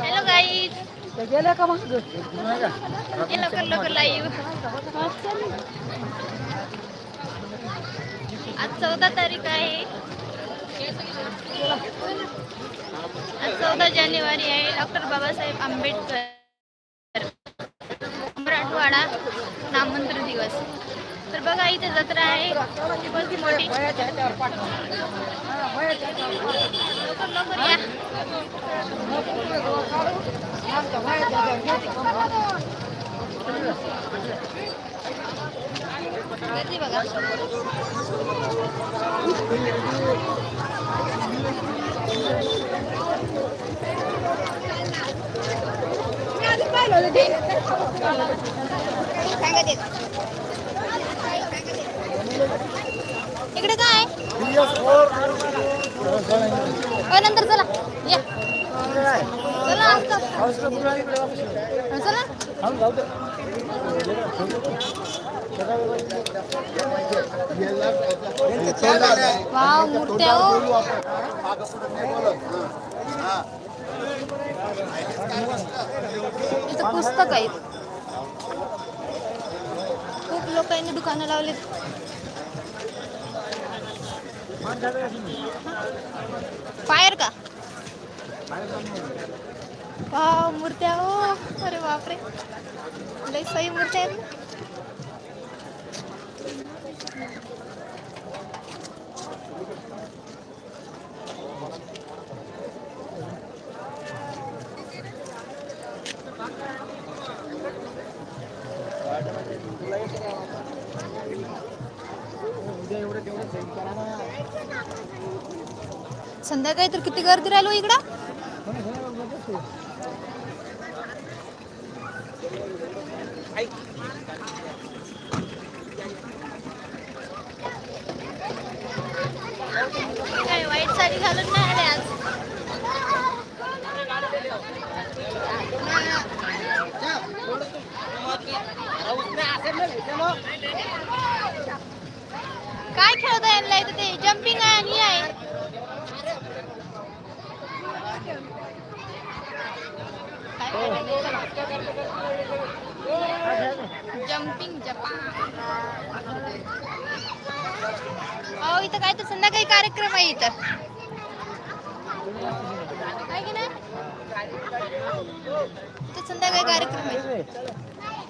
Hello guys गेल्या का मग? लवकर लवकर लाईव्ह आज चौदा तारीख आहे. आज चौदा जानेवारी आहे. डॉक्टर बाबासाहेब आंबेडकर. मराठवाडा नामंत्र दिवस. तर बघा इथे जत्रा आहे. मोठी? लवकर या. गर्दी बघा इकडे काय? नंतर चला. या. चला चला. इथं पुस्तक आहेत. खूप लोकांनी दुकानं लावलीत फायर का? वाव मूर्त्या हो. अरे बापरे. लई सही मूर्त्या आहेत. संध्याकाळी तर किती गर्दी राहिलो हो इकडं? काय वाईट साडी घालून नाही आले आज काय तर ते जम्पिंग आहे आणि आहे. जम्पिंग जपान अहो इथं काय तर संध्याकाळी कार्यक्रम आहे इथं. आहे की नाही? इथं संध्याकाळी कार्यक्रम आहे.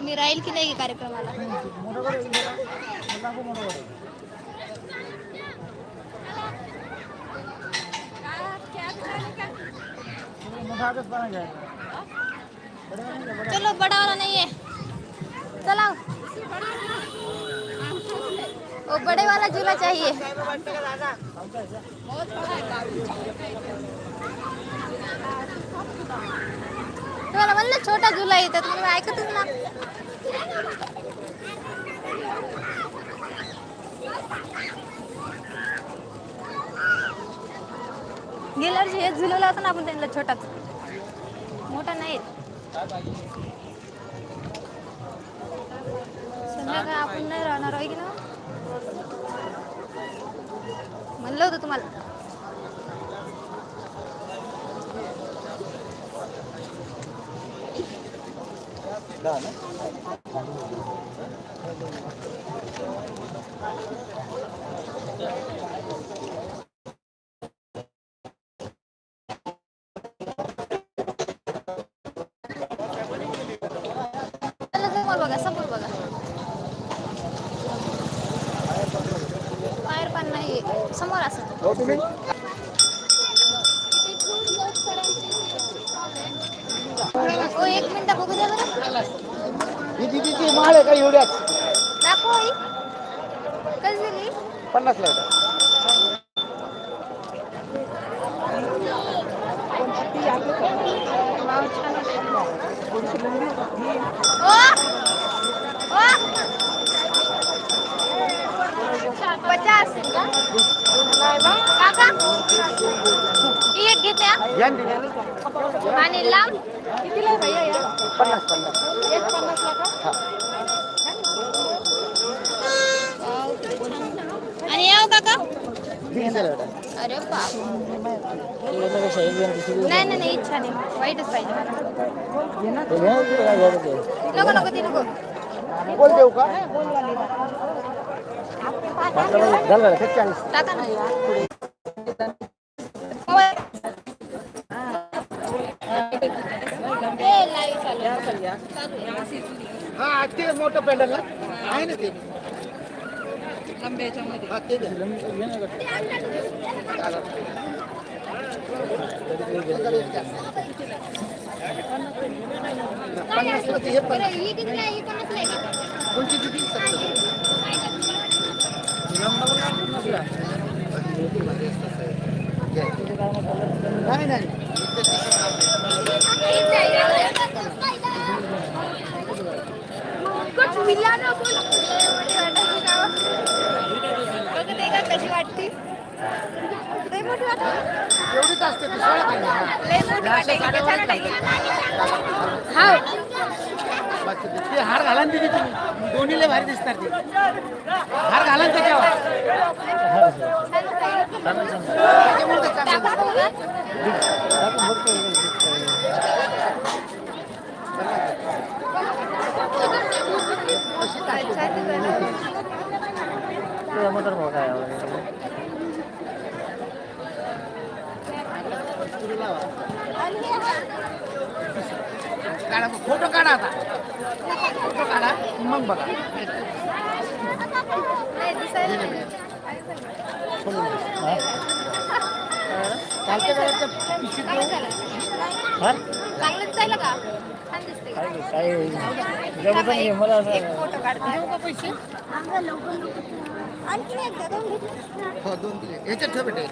मी राहील की नाही कार्यक्रमाला? चलो बड़ा वाला नहीं है। चलाओ वो बड़े वाला झूला चाहिए। तुम्हाला म्हणलं छोटा झुला येतात तुम्ही ऐकतच ना। गेल्या वर्षी हेच झुलवला होता ना आपण त्यांना छोटाच मोठा नाही येत. आपण नाही राहणार आहे की ना म्हणलं होतं तुम्हाला बघा समोर बघा. बाहेर पण नाही समोर असं. हो एक मिनिट बघू द्या बरं. ही दिदीची माळ आहे का एवढ्याच दाखव आई कशी दिली? पन्नास लाख. ओ! ओ! छान ही एक घेते आणि लांब कितीला भैया या? पन्नास पन्नास एक पन्नासला का आणि याव काका? अरे बाप. नाही नाही इच्छा नाही. वाईटच पाहिजे नको नको ती नको. बोल देऊ का? हा ते मोठं पॅन्डल ना आहे ना ते हा, ते द्या. पन्नासला ते हे पण बरं, ही कितीला आहे? ही पन्नासला आहे का? कोणची किती सत्तर नाही नाही कुछ मिला ना बोल. बघ ते का कशी वाटते. एवढीच असते ते- हार घाला तिथे तुम्ही. दोन्ही लय भारी दिसतात ते. हार घाला त्याच्यावर त्याच्यामुळे ते चांगलं टाका बघू. अच्छा, ते बरं. आणि हे हा. काढा फोटो काढा आता फोटो काढा मग बघा. चालतं काय? हा? का? काय एक- एक फोटो काढते देऊ का पैसे आणखी एकदा दोन घे. हो दोन दिले ह्याच्यात ठेव बेटा